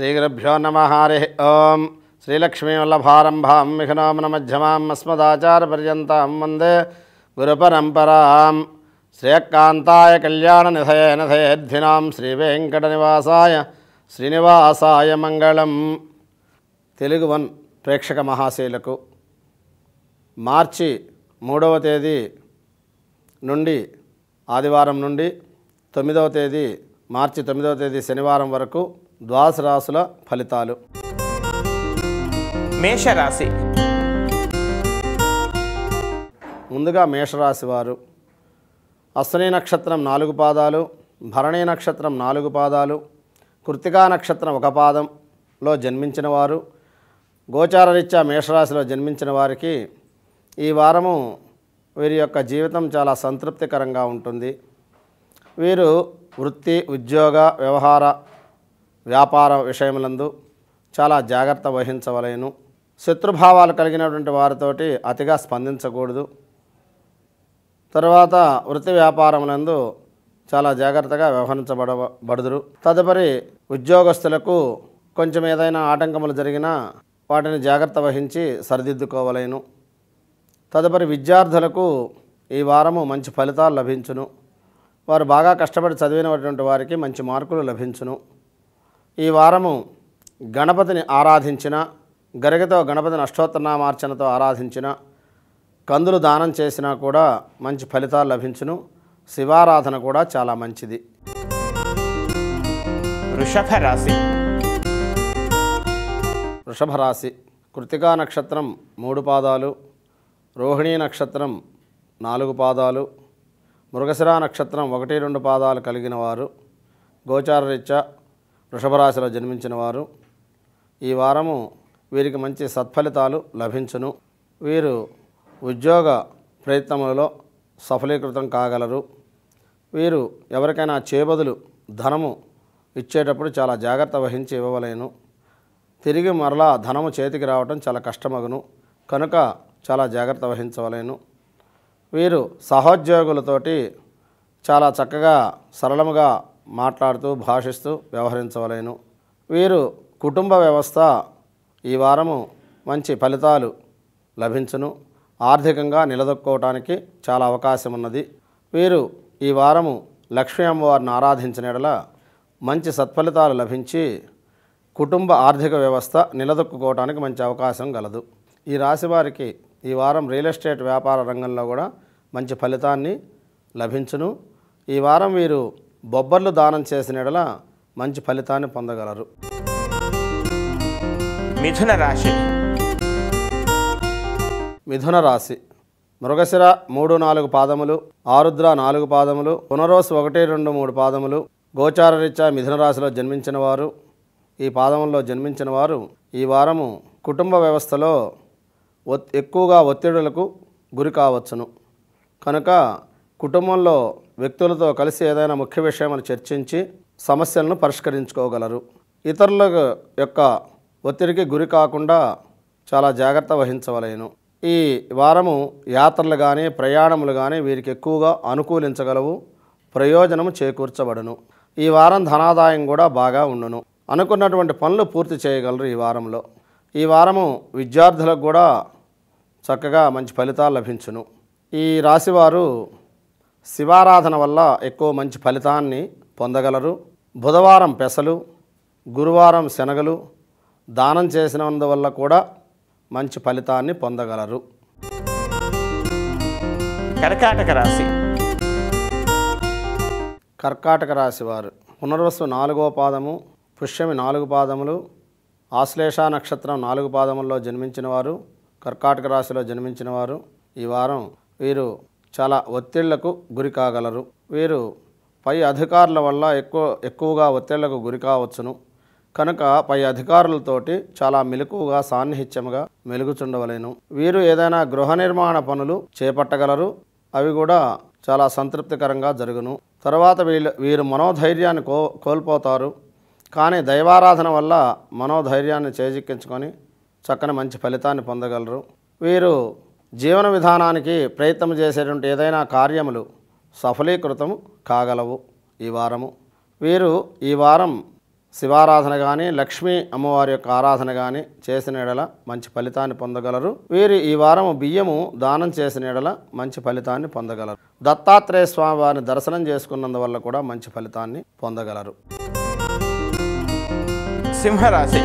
శ్రీగురుభ్యో నమ హరి ఓం. శ్రీలక్ష్మీవల్లభారంభాం మిఘనామన మధ్యమాం అస్మదాచారపర్యంతం వందే గురుపరంపరాం. శ్రేయకాంతాయ కళ్యాణనిధయ నిధయేద్ధినాం శ్రీవేంకటనివాసాయ శ్రీనివాసాయ మంగళం. తెలుగు వన్ ప్రేక్షక మహాశైలకు మార్చి మూడవ తేదీ నుండి ఆదివారం నుండి తొమ్మిదవ తేదీ మార్చి తొమ్మిదవ తేదీ శనివారం వరకు ద్వాదశ రాసుల ఫలితాలు. మేషరాశి. ముందుగా మేషరాశి వారు. అశ్విని నక్షత్రం నాలుగు పాదాలు భరణి నక్షత్రం నాలుగు పాదాలు కృతికా నక్షత్రం ఒక పాదంలో జన్మించిన వారు. గోచారరీత్యా మేషరాశిలో జన్మించిన వారికి ఈ వారము వీరి యొక్క జీవితం చాలా సంతృప్తికరంగా ఉంటుంది. వీరు వృత్తి ఉద్యోగ వ్యవహార వ్యాపార విషయములందు చాలా జాగ్రత్త వహించవలేను. శత్రుభావాలు కలిగినటువంటి వారితోటి అతిగా స్పందించకూడదు. తర్వాత వృత్తి వ్యాపారములందు చాలా జాగ్రత్తగా వ్యవహరించబడ బడుదురు తదుపరి ఉద్యోగస్తులకు కొంచెం ఏదైనా ఆటంకములు జరిగినా వాటిని జాగ్రత్త వహించి సరిదిద్దుకోవలేను. తదుపరి విద్యార్థులకు ఈ వారము మంచి ఫలితాలు లభించును. వారు బాగా కష్టపడి చదివినటువంటి వారికి మంచి మార్కులు లభించును. ఈ వారము గణపతిని ఆరాధించిన గరిగతో గణపతిని అష్టోత్తరనామార్చనతో ఆరాధించిన కందులు దానం చేసినా కూడా మంచి ఫలితాలు లభించును. శివారాధన కూడా చాలా మంచిది. వృషభ రాశి. వృషభ రాశి. కృతికా నక్షత్రం మూడు పాదాలు రోహిణీ నక్షత్రం నాలుగు పాదాలు మృగశిరా నక్షత్రం ఒకటి రెండు పాదాలు కలిగిన వారు గోచారరీత్యా వృషభరాశిలో జన్మించిన వారు ఈ వారము వీరికి మంచి సత్ఫలితాలు లభించును. వీరు ఉద్యోగ ప్రయత్నములలో సఫలీకృతం కాగలరు. వీరు ఎవరికైనా చేబదులు ధనము ఇచ్చేటప్పుడు చాలా జాగ్రత్త వహించి ఇవ్వవలేను. తిరిగి మరలా ధనము చేతికి రావటం చాలా కష్టమగును. కనుక చాలా జాగ్రత్త వహించవలేను. వీరు సహోద్యోగులతోటి చాలా చక్కగా సరళముగా మాట్లాడుతూ భాషిస్తూ వ్యవహరించవలేను. వీరు కుటుంబ వ్యవస్థ ఈ వారము మంచి ఫలితాలు లభించును. ఆర్థికంగా నిలదొక్కోవటానికి చాలా అవకాశం ఉన్నది వీరు ఈ వారము లక్ష్మీ అమ్మవారిని ఆరాధించిన మంచి సత్ఫలితాలు లభించి కుటుంబ ఆర్థిక వ్యవస్థ నిలదొక్కుకోవడానికి మంచి అవకాశం గలదు. ఈ రాశి వారికి ఈ వారం రియల్ ఎస్టేట్ వ్యాపార రంగంలో కూడా మంచి ఫలితాన్ని లభించును. ఈ వారం వీరు బొబ్బర్లు దానం చేసిన యెడల మంచి ఫలితాన్ని పొందగలరు. మిథున రాశి. మిథున రాశి. మృగశిర మూడు నాలుగు పాదములు ఆరుద్ర నాలుగు పాదములు పునరోసు ఒకటి రెండు మూడు పాదములు గోచారరీత్యా మిథున రాశిలో జన్మించిన వారు ఈ పాదముల్లో జన్మించిన వారు ఈ వారము కుటుంబ వ్యవస్థలో ఒత్ ఎక్కువగా ఒత్తిడులకు గురి కావచ్చును. కనుక కుటుంబంలో వ్యక్తులతో కలిసి ఏదైనా ముఖ్య విషయమని చర్చించి సమస్యలను పరిష్కరించుకోగలరు. ఇతరుల యొక్క ఒత్తిడికి గురి కాకుండా చాలా జాగ్రత్త వహించవలేను. ఈ వారము యాత్రలు కానీ ప్రయాణములు కానీ వీరికి ఎక్కువగా అనుకూలించగలవు. ప్రయోజనము చేకూర్చబడును. ఈ వారం ధనాదాయం కూడా బాగా ఉండును. అనుకున్నటువంటి పనులు పూర్తి చేయగలరు ఈ వారంలో. ఈ వారము విద్యార్థులకు కూడా చక్కగా మంచి ఫలితాలు లభించును. ఈ రాశివారు శివారాధన వల్ల ఎక్కువ మంచి ఫలితాన్ని పొందగలరు. బుధవారం పెసలు గురువారం శనగలు దానం చేసినందువల్ల కూడా మంచి ఫలితాన్ని పొందగలరు. కర్కాటక రాశి. కర్కాటక రాశి వారు పునర్వసు నాలుగవ పాదము పుష్యమి నాలుగు పాదములు ఆశ్లేష నక్షత్రం నాలుగు పాదముల్లో జన్మించిన వారు కర్కాటక రాశిలో జన్మించిన వారు ఈ వారం వీరు చాలా ఒత్తిళ్ళకు గురి కాగలరు. వీరు పై అధికారుల వల్ల ఎక్కువ ఎక్కువగా ఒత్తిళ్ళకు గురి కావచ్చును. కనుక పై అధికారులతోటి చాలా మెలకువగా సాన్నిహిత్యముగా మెలుగుచుండవలేను. వీరు ఏదైనా గృహ నిర్మాణ పనులు చేపట్టగలరు. అవి కూడా చాలా సంతృప్తికరంగా జరుగును. తర్వాత వీళ్ళు వీరు మనోధైర్యాన్ని కో కోల్పోతారు. కానీ దైవారాధన వల్ల మనోధైర్యాన్ని చేజిక్కించుకొని చక్కని మంచి ఫలితాన్ని పొందగలరు. వీరు జీవన విధానానికి ప్రయత్నం చేసేటువంటి ఏదైనా కార్యములు సఫలీకృతం కాగలవు ఈ వారము. వీరు ఈ వారం శివారాధన కానీ లక్ష్మీ అమ్మవారి యొక్క ఆరాధన కానీ చేసిన ఎడల మంచి ఫలితాన్ని పొందగలరు. వీరు ఈ వారం బియ్యము దానం చేసిన ఎడల మంచి ఫలితాన్ని పొందగలరు. దత్తాత్రేయ స్వామి వారిని దర్శనం చేసుకున్నందువల్ల కూడా మంచి ఫలితాన్ని పొందగలరు. సింహరాశి.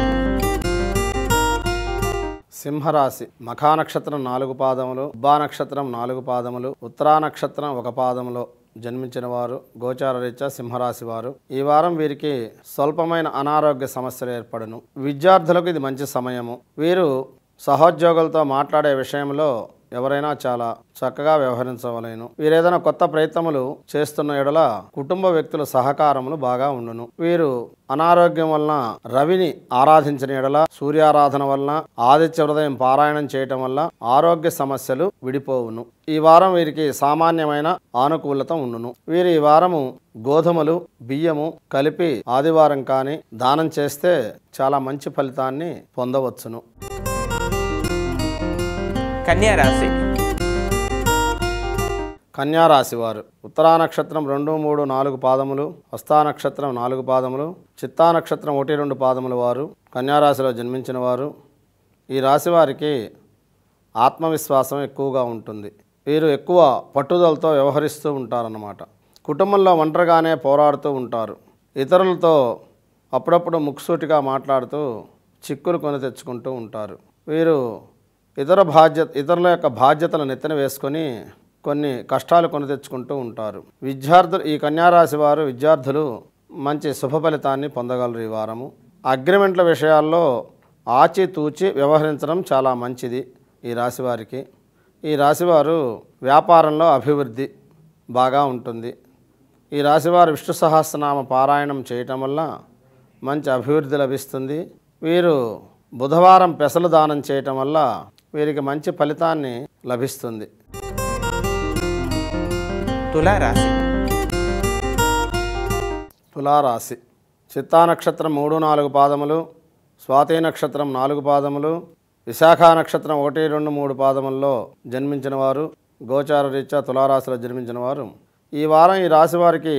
సింహరాశి మఖా నక్షత్రం నాలుగు పాదములు ఉబ్బా నక్షత్రం నాలుగు పాదములు ఉత్తరా నక్షత్రం ఒక పాదములో జన్మించిన వారు గోచార రీత్యా సింహరాశి వారు. ఈ వారం వీరికి స్వల్పమైన అనారోగ్య సమస్యలు ఏర్పడును. విద్యార్థులకు ఇది మంచి సమయము. వీరు సహోద్యోగులతో మాట్లాడే విషయంలో ఎవరైనా చాలా చక్కగా వ్యవహరించవలేను. వీరేదైనా కొత్త ప్రయత్నములు చేస్తున్న ఎడల కుటుంబ వ్యక్తుల సహకారములు బాగా ఉండును. వీరు అనారోగ్యం వలన రవిని ఆరాధించిన ఎడల సూర్యారాధన వలన ఆదిత్య హృదయం పారాయణం చేయటం వల్ల ఆరోగ్య సమస్యలు విడిపోవును. ఈ వారం వీరికి సామాన్యమైన ఆనుకూలత ఉండును. వీరు ఈ వారము గోధుమలు బియ్యము కలిపి ఆదివారం కానీ దానం చేస్తే చాలా మంచి ఫలితాన్ని పొందవచ్చును. కన్యారాశి కన్యారాశి వారు ఉత్తరా నక్షత్రం రెండు మూడు నాలుగు పాదములు హస్తా నక్షత్రం నాలుగు పాదములు చిత్తా నక్షత్రం ఒకటి రెండు పాదములు వారు కన్యారాశిలో జన్మించిన వారు. ఈ రాశి వారికి ఆత్మవిశ్వాసం ఎక్కువగా ఉంటుంది. వీరు ఎక్కువ పట్టుదలతో వ్యవహరిస్తూ ఉంటారన్నమాట. కుటుంబంలో ఒంటరిగానే పోరాడుతూ ఉంటారు. ఇతరులతో అప్పుడప్పుడు ముక్సూటిగా మాట్లాడుతూ చిక్కులు కొని తెచ్చుకుంటూ ఉంటారు. వీరు ఇతర బాధ్యత ఇతరుల యొక్క బాధ్యతలను నెత్తిన వేసుకొని కొన్ని కష్టాలు కొని తెచ్చుకుంటూ ఉంటారు. విద్యార్థులు ఈ కన్యారాశి వారు విద్యార్థులు మంచి శుభ ఫలితాన్ని పొందగలరు ఈ వారము. అగ్రిమెంట్ల విషయాల్లో ఆచితూచి వ్యవహరించడం చాలా మంచిది ఈ రాశివారికి ఈ రాశివారు వ్యాపారంలో అభివృద్ధి బాగా ఉంటుంది. ఈ రాశివారు విష్ణు సహస్రనామ పారాయణం చేయటం వల్ల మంచి అభివృద్ధి లభిస్తుంది. వీరు బుధవారం పెసలు దానం చేయటం వల్ల వీరికి మంచి ఫలితాన్ని లభిస్తుంది. తులారాశి. తులారాశి. చిత్తా నక్షత్రం మూడు నాలుగు పాదములు స్వాతి నక్షత్రం నాలుగు పాదములు విశాఖ నక్షత్రం ఒకటి రెండు మూడు పాదముల్లో జన్మించిన వారు గోచార రీత్యా తులారాశిలో జన్మించిన వారు. ఈ వారం ఈ రాశి వారికి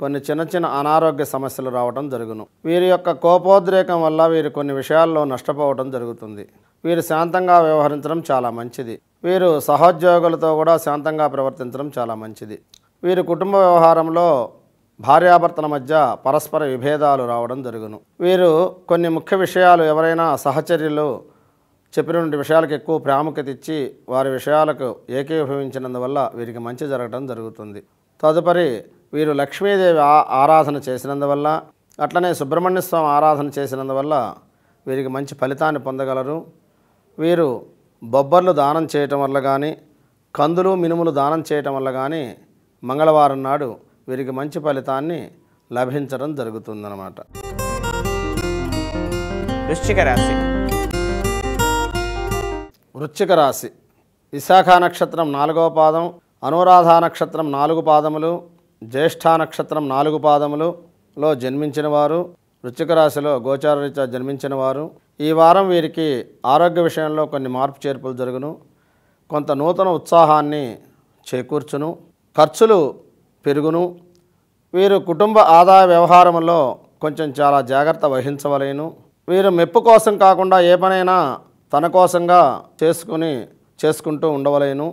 కొన్ని చిన్న చిన్న అనారోగ్య సమస్యలు రావడం జరుగును. వీరి యొక్క కోపోద్రేకం వల్ల వీరు కొన్ని విషయాల్లో నష్టపోవడం జరుగుతుంది. వీరు శాంతంగా వ్యవహరించడం చాలా మంచిది. వీరు సహోద్యోగులతో కూడా శాంతంగా ప్రవర్తించడం చాలా మంచిది. వీరు కుటుంబ వ్యవహారంలో భార్యాభర్తల మధ్య పరస్పర విభేదాలు రావడం జరుగును. వీరు కొన్ని ముఖ్య విషయాలు ఎవరైనా సహచర్యలు చెప్పినటువంటి విషయాలకు ఎక్కువ ప్రాముఖ్యత ఇచ్చి వారి విషయాలకు ఏకీభవించినందువల్ల వీరికి మంచి జరగడం జరుగుతుంది. తదుపరి వీరు లక్ష్మీదేవి ఆ- ఆరాధన చేసినందువల్ల అట్లనే సుబ్రహ్మణ్య స్వామి ఆరాధన చేసినందువల్ల వీరికి మంచి ఫలితాన్ని పొందగలరు. వీరు బొబ్బర్లు దానం చేయటం వల్ల కానీ కందులు మినుములు దానం చేయటం వల్ల కానీ మంగళవారం నాడు వీరికి మంచి ఫలితాన్ని లభించడం జరుగుతుందన్నమాట. వృశ్చిక రాశి. వృశ్చిక రాశి. విశాఖ నక్షత్రం నాలుగవ పాదం అనురాధ నక్షత్రం నాలుగు పాదములు జ్యేష్ఠ నక్షత్రం నాలుగు పాదములులో జన్మించిన వారు వృశ్చిక రాశిలో గోచారరీత్యా జన్మించిన వారు ఈ వారం వీరికి ఆరోగ్య విషయంలో కొన్ని మార్పు చేర్పులు జరుగును. కొంత నూతన ఉత్సాహాన్ని చేకూర్చును. ఖర్చులు పెరుగును. వీరు కుటుంబ ఆదాయ వ్యవహారంలో కొంచెం చాలా జాగ్రత్త వహించవలేను. వీరు మెప్పు కోసం కాకుండా ఏ పనైనా తన కోసంగా చేసుకుని చేసుకుంటూ ఉండవలేను.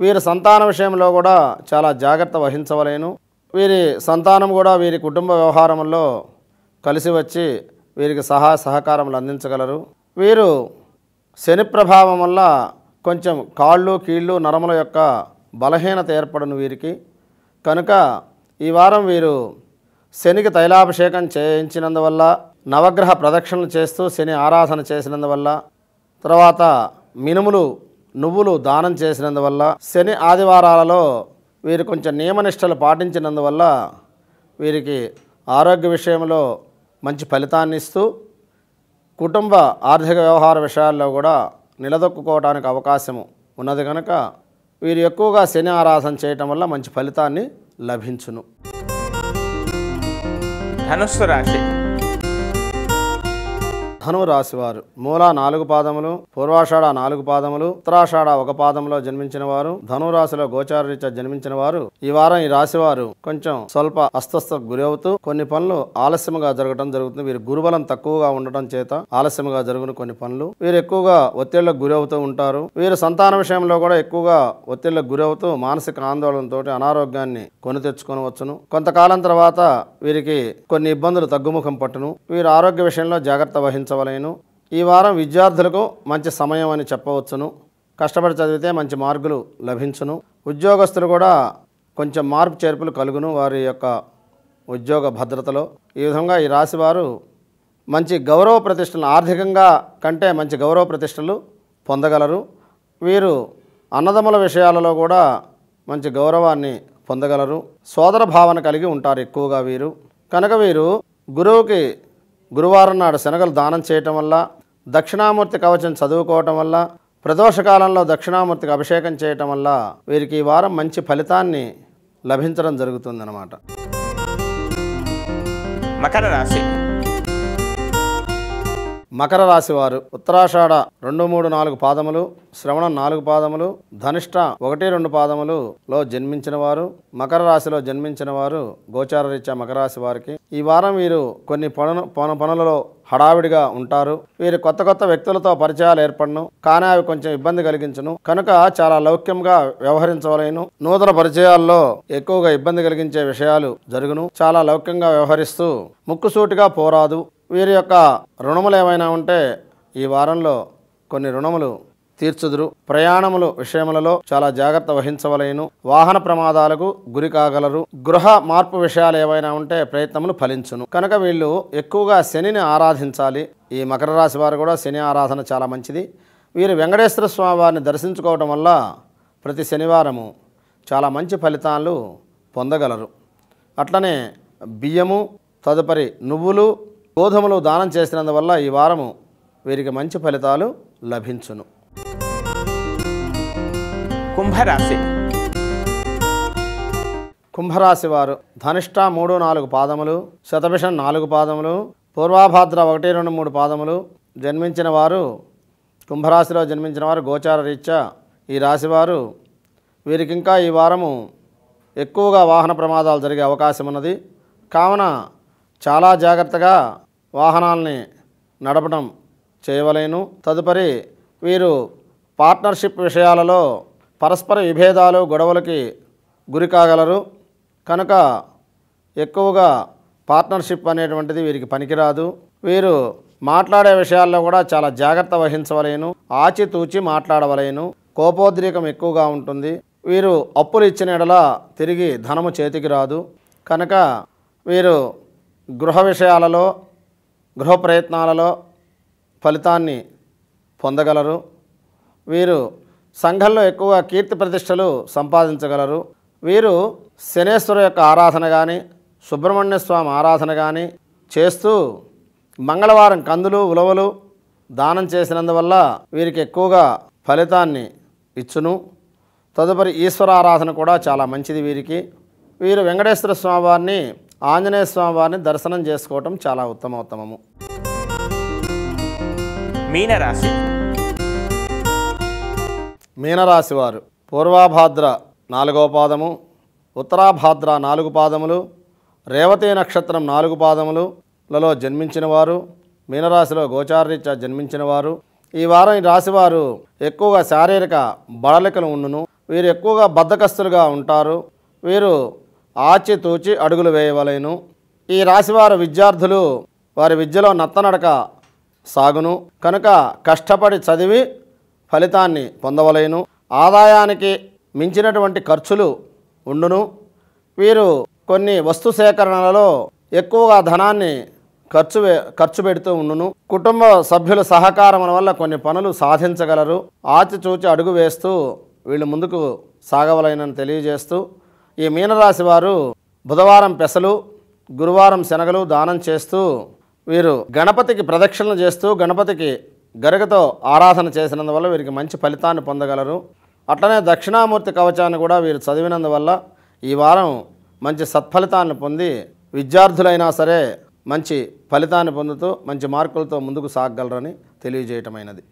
వీరి సంతాన విషయంలో కూడా చాలా జాగ్రత్త వహించవలేను. వీరి సంతానం కూడా వీరి కుటుంబ వ్యవహారంలో కలిసి వచ్చి వీరికి సహాయ సహకారములు అందించగలరు. వీరు శని ప్రభావం వల్ల కొంచెం కాళ్ళు కీళ్ళు నరముల యొక్క బలహీనత ఏర్పడను వీరికి. కనుక ఈ వారం వీరు శనికి తైలాభిషేకం చేయించినందువల్ల నవగ్రహ ప్రదక్షిణలు చేస్తూ శని ఆరాధన చేసినందువల్ల తర్వాత మినుములు నువ్వులు దానం చేసినందువల్ల శని ఆదివారాలలో వీరు కొంచెం నియమనిష్టలు పాటించినందువల్ల వీరికి ఆరోగ్య విషయంలో మంచి ఫలితాన్ని ఇస్తూ కుటుంబ ఆర్థిక వ్యవహార విషయాల్లో కూడా నిలదొక్కుకోవడానికి అవకాశము ఉన్నది కనుక వీరు ఎక్కువగా శని ఆరాధన చేయటం వల్ల మంచి ఫలితాన్ని లభించును. ధనుస్సు రాశి. ధను రాశివారు. మూల నాలుగు పాదములు పూర్వాషాఢ నాలుగు పాదములు ఉత్తరాషాఢ ఒక పాదంలో జన్మించిన వారు ధను రాశిలో గోచారరీత్యా జన్మించిన వారు ఈ వారం ఈ రాశివారు. కొంచెం స్వల్ప అస్వస్థకు గురి అవుతూ కొన్ని పనులు ఆలస్యంగా జరగడం జరుగుతుంది. వీరు గురుబలం తక్కువగా ఉండటం చేత ఆలస్యంగా జరుగును కొన్ని పనులు. వీరు ఎక్కువగా ఒత్తిళ్ళకు గురి అవుతూ ఉంటారు. వీరు సంతాన విషయంలో కూడా ఎక్కువగా ఒత్తిళ్ళకు గురి అవుతూ మానసిక ఆందోళనతో అనారోగ్యాన్ని కొని తెచ్చుకొనవచ్చును. కొంతకాలం తర్వాత వీరికి కొన్ని ఇబ్బందులు తగ్గుముఖం పట్టును. వీరు ఆరోగ్య విషయంలో జాగ్రత్త వహించవలేను ఈ వారం విద్యార్థులకు మంచి సమయం అని చెప్పవచ్చును. కష్టపడి చదివితే మంచి మార్కులు లభించును. ఉద్యోగస్తులు కూడా కొంచెం మార్పు చేర్పులు కలుగును వారి యొక్క ఉద్యోగ భద్రతలో. ఈ విధంగా ఈ రాశివారు మంచి గౌరవ ప్రతిష్టలు ఆర్థికంగా కంటే మంచి గౌరవ ప్రతిష్టలు పొందగలరు. వీరు అన్నదమ్ముల విషయాలలో కూడా మంచి గౌరవాన్ని పొందగలరు. సోదర భావన కలిగి ఉంటారు ఎక్కువగా వీరు. కనుక వీరు గురువుకి గురువారం నాడు శనగలు దానం చేయటం వల్ల దక్షిణామూర్తి కవచం చదువుకోవటం వల్ల ప్రదోషకాలంలో దక్షిణామూర్తికి అభిషేకం చేయటం వల్ల వీరికి ఈ వారం మంచి ఫలితాన్ని లభించడం జరుగుతుందన్నమాట. మకర రాశి. మకర రాశి వారు ఉత్తరాషాఢ రెండు మూడు నాలుగు పాదములు శ్రవణం నాలుగు పాదములు ధనిష్ట ఒకటి రెండు పాదములు లో జన్మించిన వారు మకర రాశిలో జన్మించిన వారు గోచార రీత్యా మకర రాశి వారికి ఈ వారం వీరు కొన్ని పను పనులలో హడావిడిగా ఉంటారు. వీరు కొత్త కొత్త వ్యక్తులతో పరిచయాలు ఏర్పడను. కానీ అవి కొంచెం ఇబ్బంది కలిగించను. కనుక చాలా లౌక్యంగా వ్యవహరించవలేను. నూతన పరిచయాల్లో ఎక్కువగా ఇబ్బంది కలిగించే విషయాలు జరుగును. చాలా లౌక్యంగా వ్యవహరిస్తూ ముక్కుసూటిగా పోరాదు. వీరి యొక్క రుణములు ఏమైనా ఉంటే ఈ వారంలో కొన్ని రుణములు తీర్చుదురు. ప్రయాణములు విషయములలో చాలా జాగ్రత్త వహించవలేను. వాహన ప్రమాదాలకు గురి కాగలరు. గృహ మార్పు విషయాలు ఏవైనా ఉంటే ప్రయత్నములు ఫలించును. కనుక వీళ్ళు ఎక్కువగా శనిని ఆరాధించాలి. ఈ మకర రాశి వారు కూడా శని ఆరాధన చాలా మంచిది. వీరు వెంకటేశ్వర స్వామి వారిని దర్శించుకోవటం వల్ల ప్రతి శనివారము చాలా మంచి ఫలితాలు పొందగలరు. అట్లనే బియ్యము తదుపరి నువ్వులు గోధుమలు దానం చేసినందువల్ల ఈ వారము వీరికి మంచి ఫలితాలు లభించును. కుంభరాశి. కుంభరాశి వారు ధనిష్ట మూడు నాలుగు పాదములు శతభిషం నాలుగు పాదములు పూర్వాభాద్ర ఒకటి రెండు మూడు పాదములు జన్మించిన వారు కుంభరాశిలో జన్మించిన వారు గోచార రీత్యా ఈ రాశివారు వీరికి ఇంకా ఈ వారము ఎక్కువగా వాహన ప్రమాదాలు జరిగే అవకాశం ఉన్నది కావున చాలా జాగ్రత్తగా వాహనాల్ని నడపడం చేయవలేను. తదుపరి వీరు పార్ట్నర్షిప్ విషయాలలో పరస్పర విభేదాలు గొడవలకి గురి కాగలరు. కనుక ఎక్కువగా పార్ట్నర్షిప్ అనేటువంటిది వీరికి పనికిరాదు. వీరు మాట్లాడే విషయాల్లో కూడా చాలా జాగ్రత్త వహించవలేను. ఆచితూచి మాట్లాడవలేను. కోపోద్రేకం ఎక్కువగా ఉంటుంది. వీరు అప్పులు ఇచ్చిన ఎడల తిరిగి ధనము చేతికి రాదు. కనుక వీరు గృహ విషయాలలో గృహ ప్రయత్నాలలో ఫలితాన్ని పొందగలరు. వీరు సంఘంలో ఎక్కువ కీర్తి ప్రతిష్టలు సంపాదించగలరు. వీరు శనేశ్వరు యొక్క ఆరాధన కానీ సుబ్రహ్మణ్య స్వామి ఆరాధన కానీ చేస్తూ మంగళవారం కందులు ఉలవలు దానం చేసినందువల్ల వీరికి ఎక్కువగా ఫలితాన్ని ఇచ్చును. తదుపరి ఈశ్వర ఆరాధన కూడా చాలా మంచిది వీరికి. వీరు వెంకటేశ్వర స్వామివారిని ఆంజనేయ స్వామివారిని దర్శనం చేసుకోవటం చాలా ఉత్తమోత్తమము మీనరాశి. మీనరాశి వారు పూర్వాభాద్ర నాలుగవ పాదము ఉత్తరాభాద్ర నాలుగు పాదములు రేవతి నక్షత్రం నాలుగు పాదములలో జన్మించిన వారు మీనరాశిలో గోచారరీత్యా జన్మించిన వారు. ఈ వారం ఈ రాశివారు ఎక్కువగా శారీరక బడలికలు ఉండును. వీరు ఎక్కువగా బద్ధకస్తులుగా ఉంటారు. వీరు ఆచితూచి అడుగులు వేయవలేను. ఈ రాశివారు విద్యార్థులు వారి విద్యలో నత్తనడక సాగును. కనుక కష్టపడి చదివి ఫలితాన్ని పొందవలేను. ఆదాయానికి మించినటువంటి ఖర్చులు ఉండును. వీరు కొన్ని వస్తు సేకరణలలో ఎక్కువగా ధనాన్ని ఖర్చు ఖర్చు పెడుతూ ఉండును. కుటుంబ సభ్యుల సహకారం వల్ల కొన్ని పనులు సాధించగలరు. ఆచిచూచి అడుగు వేస్తూ వీళ్ళు ముందుకు సాగవలైనని తెలియజేస్తూ ఈ మీనరాశి వారు బుధవారం పెసలు గురువారం శనగలు దానం చేస్తూ వీరు గణపతికి ప్రదక్షిణలు చేస్తూ గణపతికి గరికతో ఆరాధన చేసినందువల్ల వీరికి మంచి ఫలితాన్ని పొందగలరు. అట్లనే దక్షిణామూర్తి కవచాన్ని కూడా వీరు చదివినందువల్ల ఈ వారం మంచి సత్ఫలితాన్ని పొంది విద్యార్థులైనా సరే మంచి ఫలితాన్ని పొందుతూ మంచి మార్కులతో ముందుకు సాగగలరని తెలియజేయటమైనది.